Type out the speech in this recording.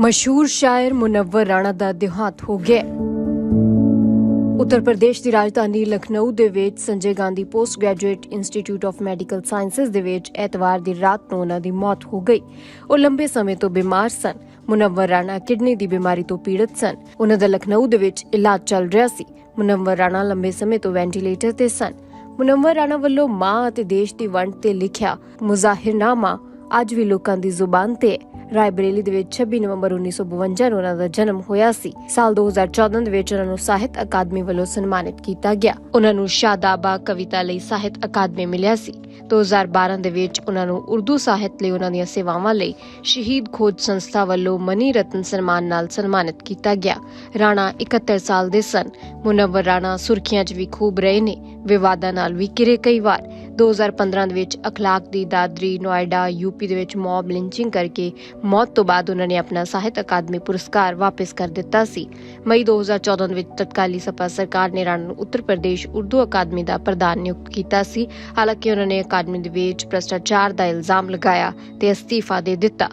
ਮਸ਼ਹੂਰ ਸ਼ਾਇਰ ਮੁਨੱਵਰ ਰਾਣਾ ਦਾ ਦਿਹਾਂਤ ਹੋ ਗਿਆ। ਉੱਤਰ ਪ੍ਰਦੇਸ਼ ਦੀ ਰਾਜਧਾਨੀ ਲਖਨਊ ਦੇ ਵਿੱਚ Sanjay Gandhi post graduate institute of medical sciences ਦੇ ਵਿੱਚ ਐਤਵਾਰ ਦੀ ਰਾਤ ਨੂੰ ਉਹਨਾਂ ਦੀ ਮੌਤ ਹੋ ਗਈ। ਉਹ ਲੰਬੇ ਸਮੇਂ ਤੋਂ ਬਿਮਾਰ ਸਨ। ਮੁਨੱਵਰ ਰਾਣਾ ਕਿਡਨੀ ਦੀ ਬਿਮਾਰੀ ਤੋਂ ਪੀੜਤ ਸਨ। ਉਹਨਾਂ ਦਾ ਲਖਨਊ ਦੇ ਵਿੱਚ ਇਲਾਜ ਚੱਲ ਰਿਹਾ ਸੀ। ਮੁਨੱਵਰ ਰਾਣਾ ਲੰਬੇ ਸਮੇਂ ਤੋਂ ਵੈਂਟੀਲੇਟਰ ਤੇ ਸਨ। ਮੁਨੱਵਰ ਰਾਣਾ ਵੱਲੋਂ ਮਾਂ ਅਤੇ ਦੇਸ਼ ਦੀ ਵੰਡ ਤੇ ਲਿਖਿਆ ਮੁਜ਼ਾਹਿਰਨਾਮਾ ਅੱਜ ਵੀ ਲੋਕਾਂ ਦੀ ਜ਼ੁਬਾਨ ਤੇ ਹੈ ਦੇ ਵਿੱਚ 26 ਨਵੰਬਰ 1952 ਨੂੰ ਉਹਨਾਂ ਦਾ ਜਨਮ ਹੋਇਆ ਸੀ। ਸਾਲ 2014 ਦੇ ਵਿੱਚ ਉਹਨਾਂ ਨੂੰ ਸਾਹਿਤ ਅਕਾਦਮੀ ਵੱਲੋਂ ਸਨਮਾਨਿਤ ਕੀਤਾ ਗਿਆ। ਉਹਨਾਂ ਨੂੰ ਸ਼ਾਦਾਬਾ ਕਵਿਤਾ ਲਈ ਸਾਹਿਤ ਅਕਾਦਮੀ ਮਿਲਿਆ ਸੀ। 2012 ਦੇ ਵਿੱਚ ਉਹਨਾਂ ਨੂੰ ਉਰਦੂ ਸਾਹਿਤ ਲਈ ਉਹਨਾਂ ਦੀਆਂ ਸੇਵਾਵਾਂ ਲਈ ਸ਼ਹੀਦ ਖੋਜ ਸੰਸਥਾ ਵੱਲੋਂ ਮਨੀ ਰਤਨ ਸਨਮਾਨ ਨਾਲ ਸਨਮਾਨਿਤ ਕੀਤਾ ਗਿਆ। ਰਾਣਾ 71 ਸਾਲ ਦੇ ਸਨ। ਮੁਨਵਰ ਰਾਣਾ ਸੁਰਖੀਆਂ 'ਚ ਵੀ ਖੂਬ ਰਹੇ ਨੇ। ਵਿਵਾਦਾਂ ਨਾਲ ਵੀ ਕਿਰੇ ਕਈ ਵਾਰ। 2015 ਦੇ ਵਿੱਚ ਅਖਲਾਕ ਦੀ ਦਾਦਰੀ ਨੋਇਡਾ, ਯੂਪੀ ਦੇ ਵਿੱਚ ਮੌਬ ਲਿੰਚਿੰਗ ਕਰਕੇ ਮੌਤ ਤੋਂ ਬਾਅਦ ਉਹਨਾਂ ਨੇ ਆਪਣਾ ਸਾਹਿਤ ਅਕਾਦਮੀ ਪੁਰਸਕਾਰ ਵਾਪਸ ਕਰ ਦਿੱਤਾ ਸੀ। ਮਈ 2014 ਦੇ ਵਿੱਚ ਤਤਕਾਲੀ ਸਪਾ ਸਰਕਾਰ ਨੇ ਰਾਣਾ ਨੂੰ ਉੱਤਰ ਪ੍ਰਦੇਸ਼ ਉਰਦੂ ਅਕਾਦਮੀ ਦਾ ਪ੍ਰਧਾਨ ਨਿਯੁਕਤ ਕੀਤਾ ਸੀ। ਹਾਲਾਂਕਿ ਉਹਨਾਂ ਨੇ ਅਕਾਦਮੀ ਦੇ ਵਿੱਚ ਭ੍ਰਸ਼ਟਾਚਾਰ ਦਾ ਇਲਜ਼ਾਮ ਲਗਾਇਆ ਤੇ ਅਸਤੀਫਾ ਦੇ ਦਿੱਤਾ।